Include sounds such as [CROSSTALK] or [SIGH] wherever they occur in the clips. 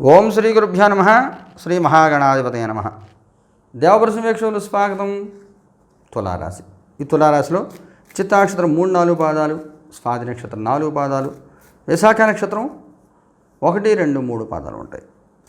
ఓం శ్రీ గురుభ్యో నమ శ్రీ మహాగణాధిపతయ నమ. దేవపురుష స్వాగతం తులారాశి. ఈ తులారాశిలో చిత్తాక్షత్రం మూడు నాలుగు పాదాలు స్వాతి నక్షత్రం నాలుగు పాదాలు విశాఖ నక్షత్రం ఒకటి రెండు మూడు పాదాలు ఉంటాయి.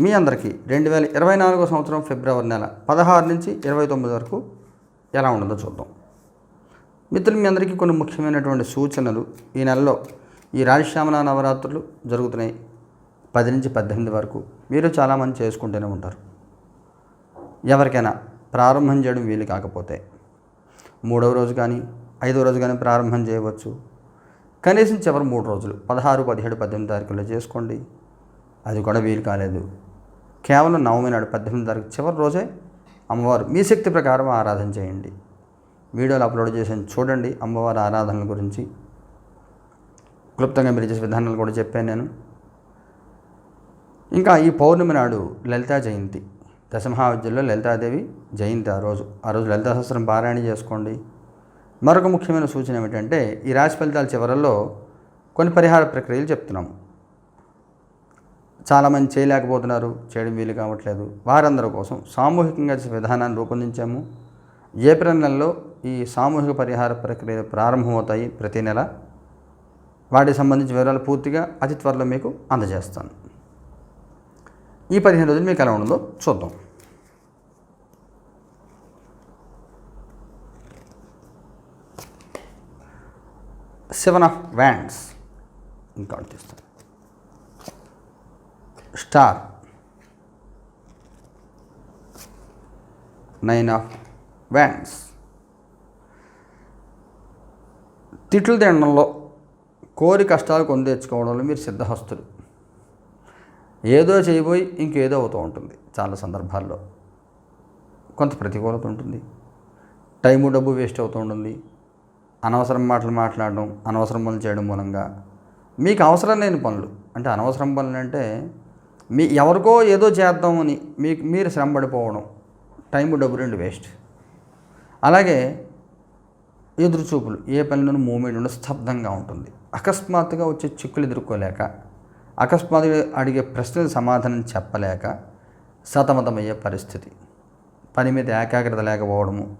మీ అందరికీ రెండు వేల ఇరవై నాలుగో సంవత్సరం ఫిబ్రవరి నెల పదహారు నుంచి ఇరవై తొమ్మిది వరకు ఎలా ఉండదో చూద్దాం. మిత్రులు మీ అందరికీ కొన్ని ముఖ్యమైనటువంటి సూచనలు ఈ నెలలో ఈ రాజశ్యామల నవరాత్రులు జరుగుతున్నాయి. పది నుంచి పద్దెనిమిది వరకు మీరు చాలామంది చేసుకుంటూనే ఉంటారు. ఎవరికైనా ప్రారంభం చేయడం వీలు కాకపోతే మూడవ రోజు కానీ ఐదవ రోజు కానీ ప్రారంభం చేయవచ్చు. కనీసం చివరి మూడు రోజులు పదహారు పదిహేడు పద్దెనిమిది తారీఖుల్లో చేసుకోండి. అది కూడా వీలు కాలేదు. కేవలం నవమి నాడు పద్దెనిమిది తారీఖు చివరి రోజే అమ్మవారు మీ శక్తి ప్రకారం ఆరాధన చేయండి. వీడియోలు అప్లోడ్ చేసాను చూడండి అమ్మవారి ఆరాధనల గురించి. క్లుప్తంగా మీరు చేసే విధానాలు కూడా చెప్పాను నేను. ఇంకా ఈ పౌర్ణమి నాడు లలితా జయంతి. దశమహావిద్యలో లలితాదేవి జయంతి ఆ రోజు. ఆ రోజు లలితా సహస్రం పారాయణ చేసుకోండి. మరొక ముఖ్యమైన సూచన ఏమిటంటే ఈ రాశి ఫలితాల చివరల్లో కొన్ని పరిహార ప్రక్రియలు చెప్తున్నాము. చాలామంది చేయలేకపోతున్నారు చేయడం వీలు కావట్లేదు. వారందరి కోసం సామూహికంగా చేసే విధానాన్ని రూపొందించాము. ఏప్రిల్ నెలలో ఈ సామూహిక పరిహార ప్రక్రియలు ప్రారంభమవుతాయి ప్రతి నెల. వాటికి సంబంధించిన వివరాలు పూర్తిగా అతి త్వరలో మీకు అందజేస్తాను. ఈ పదిహేను రోజులు మీకు ఎలా ఉండదో చూద్దాం. సెవెన్ ఆఫ్ వ్యాండ్స్ ఇంకా తీస్తాను. స్టార్. నైన్ ఆఫ్ వ్యాండ్స్ తిట్లు తినడంలో కోరి కష్టాలు కొని తెచ్చుకోవడంలో మీరు సిద్ధహస్తులు. ఏదో చేయబోయి ఇంకేదో అవుతూ ఉంటుంది చాలా సందర్భాల్లో. కొంత ప్రతికూలత ఉంటుంది. టైము డబ్బు వేస్ట్ అవుతూ ఉంటుంది. అనవసరం మాటలు మాట్లాడడం అనవసరం పనులు చేయడం మూలంగా మీకు అవసరం లేని పనులు. అంటే అనవసరం పనులు అంటే మీ ఎవరికో ఏదో చేద్దామని మీకు మీరు శ్రమ పడిపోవడం టైము డబ్బు రెండు వేస్ట్. అలాగే ఎదురుచూపులు ఏ పనిలోనూ మూమెంట్ ఉండదు స్తబ్దంగా ఉంటుంది. అకస్మాత్తుగా వచ్చే చిక్కులు ఎదుర్కోలేక అకస్మాత్తుగా అడిగే ప్రశ్నలకు సమాధానం చెప్పలేక సతమతమయ్యే పరిస్థితి. పని మీద ఏకాగ్రత లేకపోవడము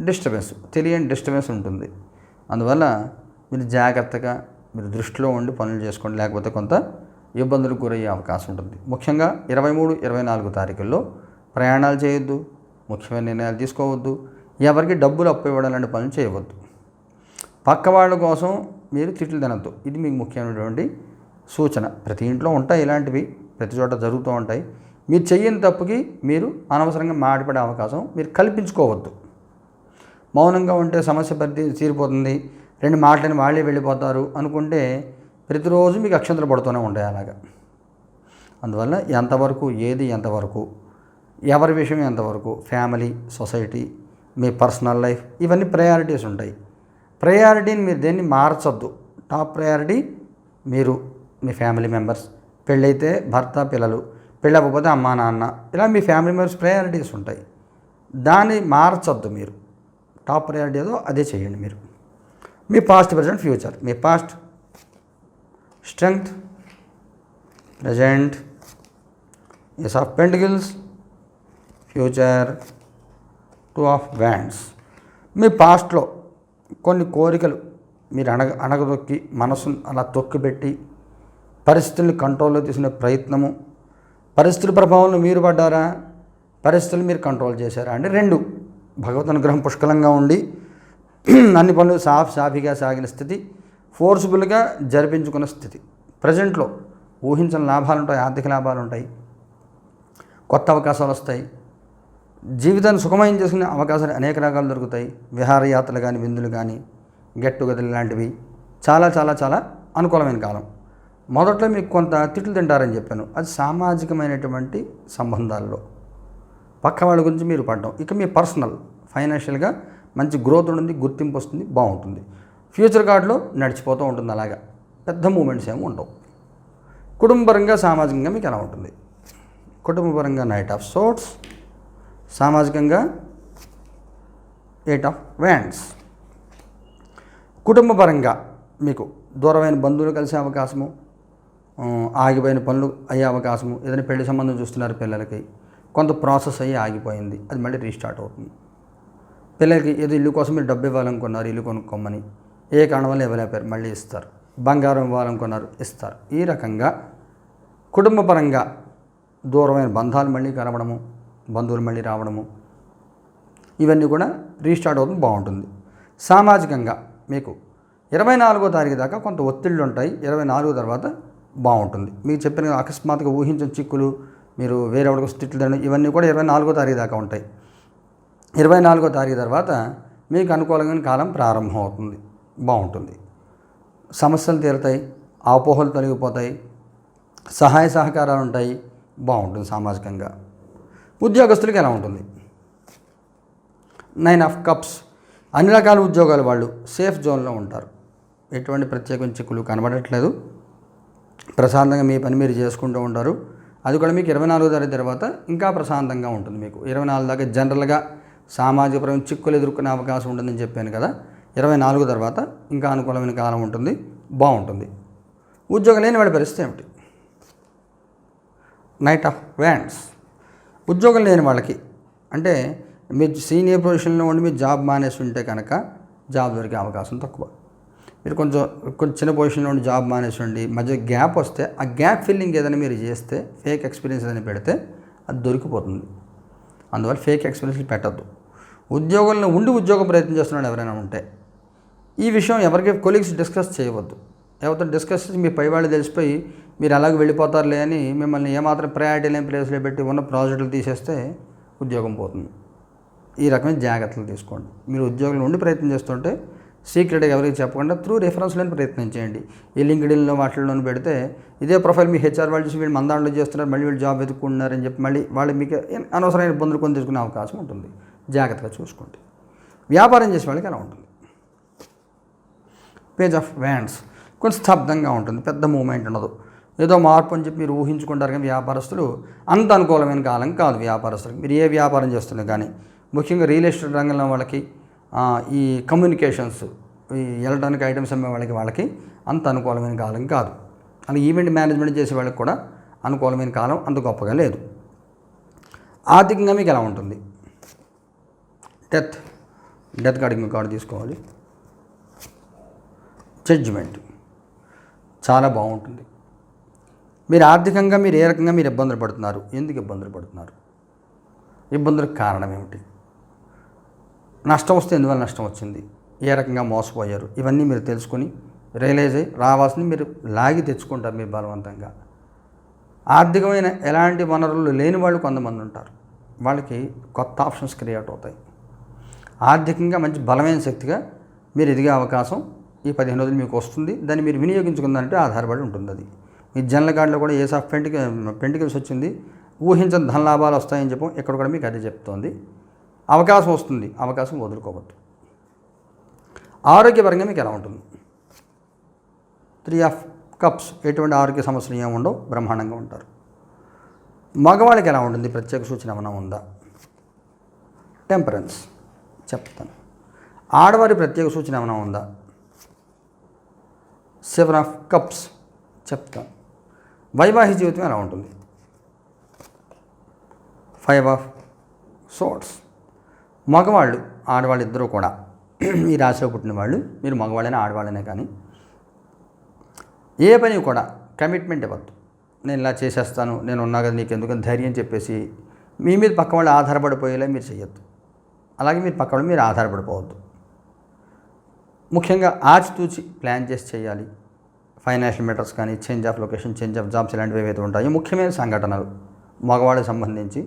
డిస్టర్బెన్స్ తెలియని డిస్టర్బెన్స్ ఉంటుంది. అందువల్ల మీరు జాగ్రత్తగా మీరు దృష్టిలో ఉండి పనులు చేసుకోండి. లేకపోతే కొంత ఇబ్బందులకు గురయ్యే అవకాశం ఉంటుంది. ముఖ్యంగా ఇరవై మూడు ఇరవై నాలుగు తారీఖుల్లో ప్రయాణాలు చేయొద్దు ముఖ్యమైన నిర్ణయాలు తీసుకోవద్దు ఎవరికి డబ్బులు అప్పు ఇవ్వడం లాంటి పనులు చేయవద్దు. పక్క వాళ్ళ కోసం మీరు తిట్లు తినద్దు. ఇది మీకు ముఖ్యమైనటువంటి సూచన. ప్రతి ఇంట్లో ఉంటాయి ఇలాంటివి ప్రతి చోట జరుగుతూ ఉంటాయి. మీరు చెయ్యని తప్పుకి మీరు అనవసరంగా మాటపడే అవకాశం మీరు కల్పించుకోవద్దు. మౌనంగా ఉంటే సమస్య పరిధి తీరిపోతుంది. రెండు మాటలని వాళ్ళే వెళ్ళిపోతారు అనుకుంటే ప్రతిరోజు మీకు అక్షంతలు పడుతూనే ఉంటాయి అలాగా. అందువల్ల ఎంతవరకు ఏది ఎంతవరకు ఎవరి విషయం ఎంతవరకు ఫ్యామిలీ సొసైటీ మీ పర్సనల్ లైఫ్ ఇవన్నీ ప్రయారిటీస్ ఉంటాయి. ప్రయారిటీని మీరు దేన్ని మార్చొద్దు. టాప్ ప్రయారిటీ మీరు మీ ఫ్యామిలీ మెంబర్స్ పెళ్ళైతే భర్త పిల్లలు పెళ్ళకపోతే అమ్మా నాన్న ఇలా మీ ఫ్యామిలీ మెంబర్స్ ప్రయారిటీస్ ఉంటాయి. దాన్ని మార్చొద్దు మీరు. టాప్ ప్రయారిటీ ఏదో అదే చేయండి మీరు. మీ past present future me past strength present ace of pentacles future two of wands మీ పాస్ట్లో కొన్ని కోరికలు మీరు అణగ అణగదొక్కి మనసును అలా తొక్కిపెట్టి పరిస్థితుల్ని కంట్రోల్లో తీసుకునే ప్రయత్నము. పరిస్థితుల ప్రభావంలో మీరు పడ్డారా? పరిస్థితులు మీరు కంట్రోల్ చేశారా? అంటే రెండు. భగవత్ అనుగ్రహం పుష్కలంగా ఉండి [CLEARS THROAT] అన్ని పనులు సాఫ్ సాఫీగా సాగిన స్థితి ఫోర్సుబుల్గా జరిపించుకున్న స్థితి. ప్రజెంట్లో ఊహించని లాభాలు ఉంటాయి ఆర్థిక లాభాలు ఉంటాయి. కొత్త అవకాశాలు వస్తాయి. జీవితాన్ని సుఖమయం చేసుకునే అవకాశాలు అనేక రకాలు దొరుకుతాయి. విహారయాత్రలు కానీ విందులు కానీ గెట్ టుగెదర్ లాంటివి. చాలా చాలా చాలా అనుకూలమైన కాలం. మొదట్లో మీకు కొంత తిట్లు తింటారని చెప్పాను. అది సామాజికమైనటువంటి సంబంధాల్లో. పక్క వాళ్ళ గురించి మీరు పడడం. ఇక మీ పర్సనల్ ఫైనాన్షియల్గా మంచి గ్రోత్ ఉంటుంది గుర్తింపు వస్తుంది బాగుంటుంది. ఫ్యూచర్ కార్డులో నడిచిపోతూ ఉంటుంది అలాగా. పెద్ద మూమెంట్స్ ఏమి ఉండవు. కుటుంబపరంగా సామాజికంగా మీకు ఎలా ఉంటుంది? కుటుంబపరంగా నైట్ ఆఫ్ సోట్స్ సామాజికంగా ఎయిట్ ఆఫ్ వ్యాండ్స్. కుటుంబపరంగా మీకు దూరమైన బంధువులు కలిసే అవకాశము ఆగిపోయిన పనులు అయ్యే అవకాశము. ఏదైనా పెళ్ళి సంబంధం చూస్తున్నారు పిల్లలకి. కొంత ప్రాసెస్ అయ్యి ఆగిపోయింది. అది మళ్ళీ రీస్టార్ట్ అవుతుంది. పిల్లలకి ఏదో ఇల్లు కోసం మీరు డబ్బు ఇవ్వాలనుకున్నారు ఇల్లు కొనుక్కోమని. ఏ కారణం వల్ల ఇవ్వలేపారు మళ్ళీ ఇస్తారు. బంగారం ఇవ్వాలనుకున్నారు ఇస్తారు. ఈ రకంగా కుటుంబపరంగా దూరమైన బంధాలు మళ్ళీ కలవడము బంధువులు మళ్ళీ రావడము ఇవన్నీ కూడా రీస్టార్ట్ అవుతుంది బాగుంటుంది. సామాజికంగా మీకు ఇరవై నాలుగో తారీఖు దాకా కొంత ఒత్తిళ్ళు ఉంటాయి. ఇరవై నాలుగు తర్వాత బాగుంటుంది. మీరు చెప్పిన అకస్మాత్తుగా ఊహించిన చిక్కులు మీరు వేరే వాళ్ళకి స్థితులు తినడం ఇవన్నీ కూడా ఇరవై నాలుగో తారీఖు దాకా ఉంటాయి. ఇరవై నాలుగో తారీఖు తర్వాత మీకు అనుకూలమైన కాలం ప్రారంభం అవుతుంది బాగుంటుంది. సమస్యలు తీరుతాయి అపోహలు తొలగిపోతాయి సహాయ సహకారాలు ఉంటాయి బాగుంటుంది సామాజికంగా. ఉద్యోగస్తులకి ఎలా ఉంటుంది? Nine of cups. అన్ని రకాల ఉద్యోగాలు వాళ్ళు సేఫ్ జోన్లో ఉంటారు. ఎటువంటి ప్రత్యేకమైన చిక్కులు కనబడట్లేదు. ప్రశాంతంగా మీ పని మీరు చేసుకుంటూ ఉంటారు. అది కూడా మీకు ఇరవై నాలుగో తారీఖు తర్వాత ఇంకా ప్రశాంతంగా ఉంటుంది మీకు. ఇరవై నాలుగు దాకా జనరల్గా సామాజికపరమైన చిక్కులు ఎదుర్కొనే అవకాశం ఉంటుందని చెప్పాను కదా. ఇరవై నాలుగు తర్వాత ఇంకా అనుకూలమైన కాలం ఉంటుంది బాగుంటుంది. ఉద్యోగం లేని వాడి పరిస్థితి ఏమిటి? నైట్ ఆఫ్ వ్యాండ్స్ ఉద్యోగం లేని వాళ్ళకి అంటే మీరు సీనియర్ పొజిషన్లో ఉండి మీరు జాబ్ మానేసి ఉంటే కనుక జాబ్ దొరికే అవకాశం తక్కువ. మీరు కొంచెం కొంచెం చిన్న పొజిషన్లో ఉండి జాబ్ మానేసి ఉండి మధ్య గ్యాప్ వస్తే ఆ గ్యాప్ ఫిల్లింగ్ ఏదైనా మీరు చేస్తే ఫేక్ ఎక్స్పీరియన్స్ ఏదైనా పెడితే అది దొరికిపోతుంది. అందువల్ల ఫేక్ ఎక్స్పీరియన్స్లు పెట్టద్దు. ఉద్యోగంలో ఉండి ఉద్యోగం ప్రయత్నం చేస్తున్నాడు ఎవరైనా ఉంటే ఈ విషయం ఎవరికి కొలీగ్స్ డిస్కస్ చేయవద్దు. ఎవరితో డిస్కస్ చేసి మీ పై వాళ్ళు తెలిసిపోయి మీరు అలాగే వెళ్ళిపోతారులే అని మిమ్మల్ని ఏమాత్రం ప్రయారిటీ లేని ప్లేస్లో పెట్టి ఉన్న ప్రాజెక్టులు తీసేస్తే ఉద్యోగం పోతుంది. ఈ రకమైన జాగ్రత్తలు తీసుకోండి. మీరు ఉద్యోగంలో ఉండి ప్రయత్నం చేస్తుంటే సీక్రెట్గా ఎవరికి చెప్పకుండా త్రూ రిఫరెన్స్లను ప్రయత్నం చేయండి. ఈ లింక్డ్ఇన్లో వాటిల్లో పెడితే ఇదే ప్రొఫైల్ మీ హెచ్ఆర్ వాళ్ళు చూసి వీళ్ళు మన దాంట్లో చేస్తున్నారు మళ్ళీ వీళ్ళు జాబ్ వెతుక్కుంటున్నారని చెప్పి మళ్ళీ వాళ్ళు మీకు అనవసరమైన ఇబ్బందులు కొని తీసుకునే అవకాశం ఉంటుంది. జాగ్రత్తగా చూసుకోండి. వ్యాపారం చేసే వాళ్ళకి ఎలా ఉంటుంది. పేజ్ ఆఫ్ వ్యాండ్స్ కొంచెం స్తబ్దంగా ఉంటుంది పెద్ద మూమెంట్ ఉండదు. ఏదో మార్పు అని చెప్పి మీరు ఊహించుకుంటారు కానీ వ్యాపారస్తులు అంత అనుకూలమైన కాలం కాదు వ్యాపారస్తులకు. మీరు ఏ వ్యాపారం చేస్తున్నారు కానీ ముఖ్యంగా రియల్ ఎస్టేట్ రంగంలో వాళ్ళకి ఈ కమ్యూనికేషన్స్ ఈ ఎలక్ట్రానిక్ ఐటమ్స్ అమ్మే వాళ్ళకి వాళ్ళకి అంత అనుకూలమైన కాలం కాదు. అలా ఈవెంట్ మేనేజ్మెంట్ చేసే వాళ్ళకి కూడా అనుకూలమైన కాలం అంత గొప్పగా లేదు. ఆర్థికంగా మీకు ఎలా ఉంటుంది? డెత్ డెత్ కార్డు ఇంకో కార్డు తీసుకోవాలి. జడ్జిమెంట్ చాలా బాగుంటుంది. మీరు ఆర్థికంగా మీరు ఏ రకంగా మీరు ఇబ్బందులు పడుతున్నారు? ఎందుకు ఇబ్బందులు పడుతున్నారు? ఇబ్బందులకు కారణం ఏమిటి? నష్టం వస్తే ఎందువల్ల నష్టం వచ్చింది? ఏ రకంగా మోసపోయారు? ఇవన్నీ మీరు తెలుసుకొని రియలైజ్ అయ్యి రావాల్సింది మీరు లాగి తెచ్చుకుంటారు మీరు బలవంతంగా. ఆర్థికమైన ఎలాంటి వనరులు లేని వాళ్ళు కొంతమంది ఉంటారు. వాళ్ళకి కొత్త ఆప్షన్స్ క్రియేట్ అవుతాయి. ఆర్థికంగా మంచి బలమైన శక్తిగా మీరు ఎదిగే అవకాశం ఈ పదిహేను రోజులు మీకు వస్తుంది. దాన్ని మీరు వినియోగించుకుందానంటే ఆధారపడి ఉంటుంది అది. మీ జనరల్ కార్డులో కూడా ఏస్ ఆఫ్ పెంటిక పెంటికల్స్ వచ్చింది ఊహించని ధన లాభాలు వస్తాయని చెప్పం ఇక్కడ కూడా మీకు అదే చెప్తోంది. అవకాశం వస్తుంది. అవకాశం వదులుకోవద్దు. ఆరోగ్యపరంగా మీకు ఎలా ఉంటుంది? త్రీ ఆఫ్ కప్స్ ఎటువంటి ఆరోగ్య సమస్యలు ఏమి ఉండవు? బ్రహ్మాండంగా ఉంటారు. మగవాళ్ళకి ఎలా ఉంటుంది? ప్రత్యేక సూచన ఏమైనా ఉందా? టెంపరెన్స్ చెప్తాను. ఆడవారి ప్రత్యేక సూచన ఏమైనా ఉందా? సెవెన్ ఆఫ్ కప్స్ చెప్తాను. వైవాహిక జీవితం ఎలా ఉంటుంది? ఫైవ్ ఆఫ్ సోట్స్ మగవాళ్ళు ఆడవాళ్ళు ఇద్దరూ కూడా ఈ రాశిలో పుట్టిన వాళ్ళు మీరు మగవాళ్ళైనా ఆడవాళ్ళైనా కానీ ఏ పని కూడా కమిట్మెంట్ ఇవ్వద్దు. నేను ఇలా చేసేస్తాను నేను ఉన్నా కదా నీకు ఎందుకు ధైర్యం చెప్పేసి మీ మీద పక్క వాళ్ళు ఆధారపడిపోయేలా మీరు చేయొద్దు అలాగే మీరు పక్క వాళ్ళు మీరు ఆధారపడిపోవద్దు. ముఖ్యంగా ఆచితూచి ప్లాన్ చేసి చేయాలి. ఫైనాన్షియల్ మెటర్స్ కానీ change of location change of jobs ఇలాంటివి ఏవైతే ఉంటాయో ముఖ్యమైన సంఘటనలు మగవాళ్ళకి సంబంధించి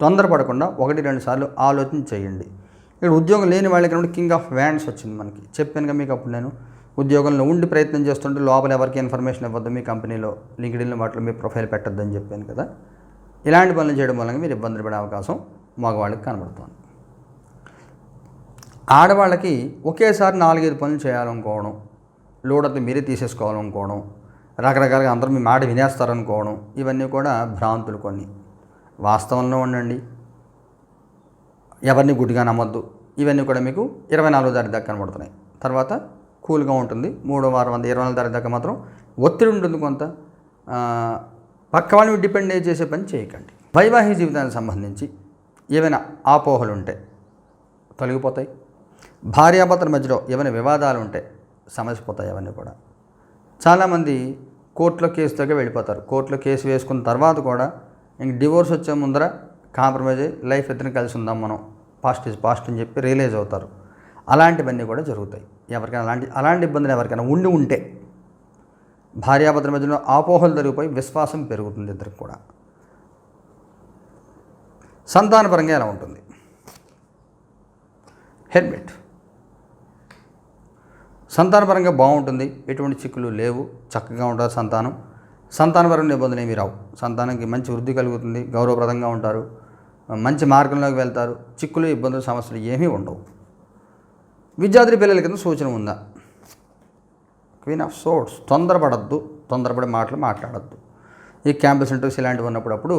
తొందరపడకుండా ఒకటి రెండు సార్లు ఆలోచన చేయండి. ఇక్కడ ఉద్యోగం లేని వాళ్ళకి నుండి కింగ్ ఆఫ్ వ్యాండ్స్ వచ్చింది మనకి. చెప్పానుగా మీకు అప్పుడు నేను. ఉద్యోగంలో ఉండి ప్రయత్నం చేస్తుంటే లోపల ఎవరికి ఇన్ఫర్మేషన్ ఇవ్వద్దు మీ కంపెనీలో లింక్డ్ఇన్ వాటిలో మీ ప్రొఫైల్ పెట్టద్దని చెప్పాను కదా. ఇలాంటి పనులు చేయడం వల్ల మీరు ఇబ్బందులు పడే అవకాశం మగవాళ్ళకి కనబడుతుంది. ఆడవాళ్ళకి ఒకేసారి నాలుగైదు పనులు చేయాలనుకోవడం లోడంతా మీరే తీసేసుకోవాలనుకోవడం రకరకాలుగా అందరూ మీ మాట వినేస్తారనుకోవడం ఇవన్నీ కూడా భ్రాంతులు కొన్ని. వాస్తవంలో ఉండండి. ఎవరిని గుడ్డిగా నమ్మొద్దు. ఇవన్నీ కూడా మీకు ఇరవై నాలుగో తారీఖు దాకా కనబడుతున్నాయి. తర్వాత కూల్గా ఉంటుంది. మూడో వారం వంద ఇరవై నాలుగు తారీఖు దాకా మాత్రం ఒత్తిడి ఉంటుంది కొంత. పక్క వాళ్ళని డిపెండ్ చేసే పని చేయకండి. వైవాహిక జీవితానికి సంబంధించి ఏవైనా ఆపోహలు ఉంటే తొలగిపోతాయి. భార్యాభర్తల మధ్యలో ఏమైనా వివాదాలు ఉంటే సమస్య పోతాయి అవన్నీ కూడా. చాలామంది కోర్టులో కేసుతోగా వెళ్ళిపోతారు. కోర్టులో కేసు వేసుకున్న తర్వాత కూడా ఇంక డివోర్స్ వచ్చే ముందర కాంప్రమైజ్ అయ్యి లైఫ్ ఇద్దరిని కలిసి ఉందాం మనం. పాస్ట్ ఇస్ పాస్ట్ అని చెప్పి రియలైజ్ అవుతారు. అలాంటివన్నీ కూడా జరుగుతాయి. ఎవరికైనా అలాంటి అలాంటి ఇబ్బందులు ఎవరికైనా ఉండి ఉంటే భార్యాభర్తల మధ్యలో ఆపోహలు జరిగిపోయి విశ్వాసం పెరుగుతుంది ఇద్దరికి కూడా. సంతానపరంగా ఎలా ఉంటుంది? హెల్మెట్ సంతానపరంగా బాగుంటుంది. ఎటువంటి చిక్కులు లేవు. చక్కగా ఉంటుంది సంతానం. సంతానపరమైన ఇబ్బందులు ఏమీ రావు. సంతానానికి మంచి వృద్ధి కలుగుతుంది గౌరవప్రదంగా ఉంటారు మంచి మార్గంలోకి వెళ్తారు చిక్కులు ఇబ్బందులు సమస్యలు ఏమీ ఉండవు. విద్యార్థి పిల్లల కింద సూచన ఉందా? క్వీన్ ఆఫ్ సోట్స్ తొందరపడద్దు తొందరపడే మాటలు మాట్లాడద్దు. ఈ క్యాంపస్ ఇంటర్వ్యూస్ ఇలాంటివి ఉన్నప్పుడప్పుడు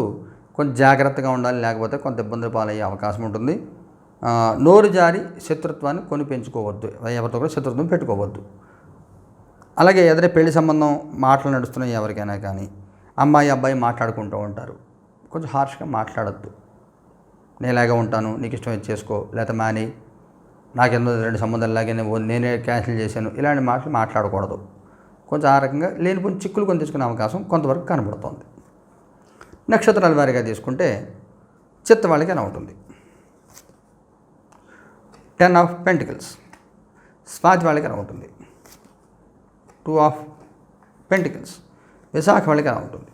కొంచెం జాగ్రత్తగా ఉండాలి లేకపోతే కొంత ఇబ్బందులు పాలయ్యే అవకాశం ఉంటుంది. నోరు జారి శత్రుత్వాన్ని కొని పెంచుకోవద్దు. ఎవరితో కూడా శత్రుత్వం పెట్టుకోవద్దు. అలాగే ఎదురే పెళ్ళి సంబంధం మాటలు నడుస్తున్నాయి ఎవరికైనా కానీ. అమ్మాయి అబ్బాయి మాట్లాడుకుంటూ ఉంటారు. కొంచెం హార్ష్గా మాట్లాడద్దు. నేను ఉంటాను నీకు ఇష్టం చేసుకో లేకపోతే మాని నాకెందో రెండు సంబంధాలు లాగే నేనే క్యాన్సిల్ చేశాను. ఇలాంటి మాటలు మాట్లాడకూడదు. కొంచెం ఆ రకంగా లేనిపోయిన చిక్కులు కొని తెచ్చుకునే అవకాశం కొంతవరకు కనబడుతోంది. నక్షత్రాల వారిగా తీసుకుంటే చిత్త వాళ్ళకి ఎలా ఉంటుంది. Ten of pentacles. స్వాతి వాళ్ళకి ఎలా ఉంటుంది. Two of pentacles. విశాఖ వాళ్ళకి ఎలా ఉంటుంది?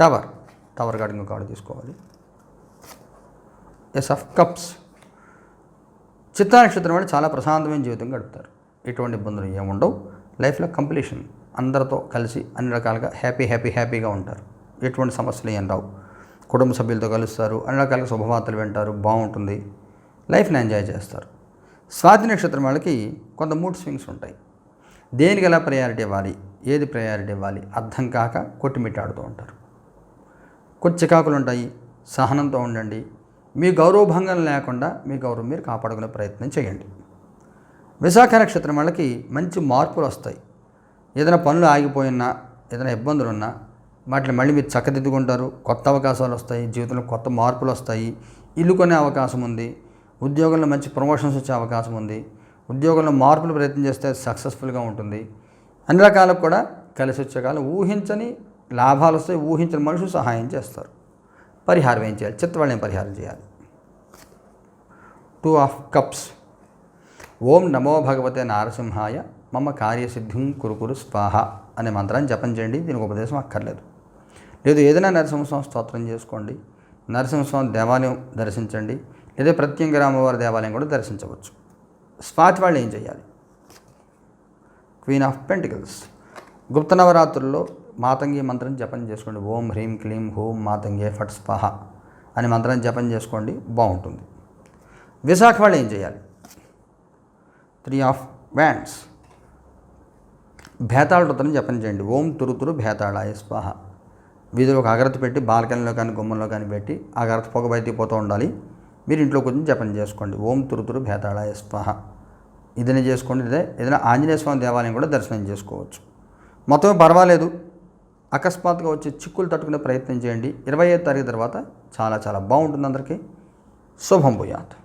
టవర్. టవర్ గార్డ్ ఇంకో కార్డు తీసుకోవాలి. Ace of cups. చిత్తా నక్షత్రం వాళ్ళు చాలా ప్రశాంతమైన జీవితం గడుపుతారు. ఎటువంటి ఇబ్బందులు ఏముండవు లైఫ్లో కంప్లీషన్. అందరితో కలిసి అన్ని రకాలుగా హ్యాపీ హ్యాపీ హ్యాపీగా ఉంటారు. ఎటువంటి సమస్యలు ఏం రావు. కుటుంబ సభ్యులతో కలుస్తారు. అన్ని రకాలుగా శుభవార్తలు వింటారు. బాగుంటుంది. లైఫ్ని ఎంజాయ్ చేస్తారు. స్వాతి నక్షత్రం వాళ్ళకి కొంత మూడ్ స్వింగ్స్ ఉంటాయి. దేనికి ఎలా ప్రయారిటీ ఇవ్వాలి? ఏది ప్రయారిటీ ఇవ్వాలి? అర్థం కాక కొట్టుమిట్టాడుతూ ఉంటారు. కొంచెం చికాకులు ఉంటాయి సహనంతో ఉండండి. మీ గౌరవభంగం లేకుండా మీ గౌరవం మీరు కాపాడుకునే ప్రయత్నం చేయండి. విశాఖ నక్షత్రం వాళ్ళకి మంచి మార్పులు వస్తాయి. ఏదైనా పనులు ఆగిపోయినా ఏదైనా ఇబ్బందులు ఉన్నా వాటిని మళ్ళీ మీరు చక్కదిద్దుకుంటారు. కొత్త అవకాశాలు వస్తాయి జీవితంలో కొత్త మార్పులు వస్తాయి. ఇల్లు కొనే అవకాశం ఉంది. ఉద్యోగంలో మంచి ప్రమోషన్స్ వచ్చే అవకాశం ఉంది. ఉద్యోగంలో మార్పులు ప్రయత్నం చేస్తే సక్సెస్ఫుల్గా ఉంటుంది. అన్ని రకాలకు కూడా కలిసి వచ్చే కాలం ఊహించని లాభాలు వస్తే ఊహించని మనుషులు సహాయం చేస్తారు. పరిహారం ఏం చేయాలి? చిత్తవాళ్ళని పరిహారం చేయాలి. టూ ఆఫ్ కప్స్ ఓం నమో భగవతే నారసింహాయ మమ కార్యసిద్ధిం కురుకురు స్వాహ అనే మంత్రాన్ని జపం చేయండి దీనికి ఉపదేశం అక్కర్లేదు. లేదు ఏదైనా నరసింహస్వామి స్తోత్రం చేసుకోండి నరసింహస్వామి దేవాలయం దర్శించండి లేదా ప్రత్యంగ రామవారి దేవాలయం కూడా దర్శించవచ్చు. స్వాతి వాళ్ళు ఏం చేయాలి? క్వీన్ ఆఫ్ పెంటికల్స్ గుప్త నవరాత్రుల్లో మాతంగి మంత్రం జపం చేసుకోండి. ఓం హ్రీం క్లీం హోం మాతంగే ఫట్ స్పహ అని మంత్రం జపం చేసుకోండి బాగుంటుంది. విశాఖ వాళ్ళు ఏం చేయాలి? త్రీ ఆఫ్ వ్యాండ్స్ భేతాళ వృత్తం జపం చేయండి. ఓం తురుతురు భేతాళాయ స్వాహ వీధిలో ఒక అగరత్తి పెట్టి బాల్కనీలో కానీ గుమ్మంలో కానీ పెట్టి అగరత్తి పొగ బయటికి పోతూ ఉండాలి. మీరు ఇంట్లో కొంచెం జపం చేసుకోండి. ఓం తురుతురు భేతాళాయ స్వాహ. ఇదనే చేసుకోండి. ఇదే ఏదైనా ఆంజనేయ స్వామి దేవాలయం కూడా దర్శనం చేసుకోవచ్చు. మొత్తం పర్వాలేదు. అకస్మాత్తుగా వచ్చి చిక్కులు తట్టుకునే ప్రయత్నం చేయండి. ఇరవై ఐదు తారీఖు తర్వాత చాలా చాలా బాగుంటుంది అందరికీ. శుభం భూయాత్.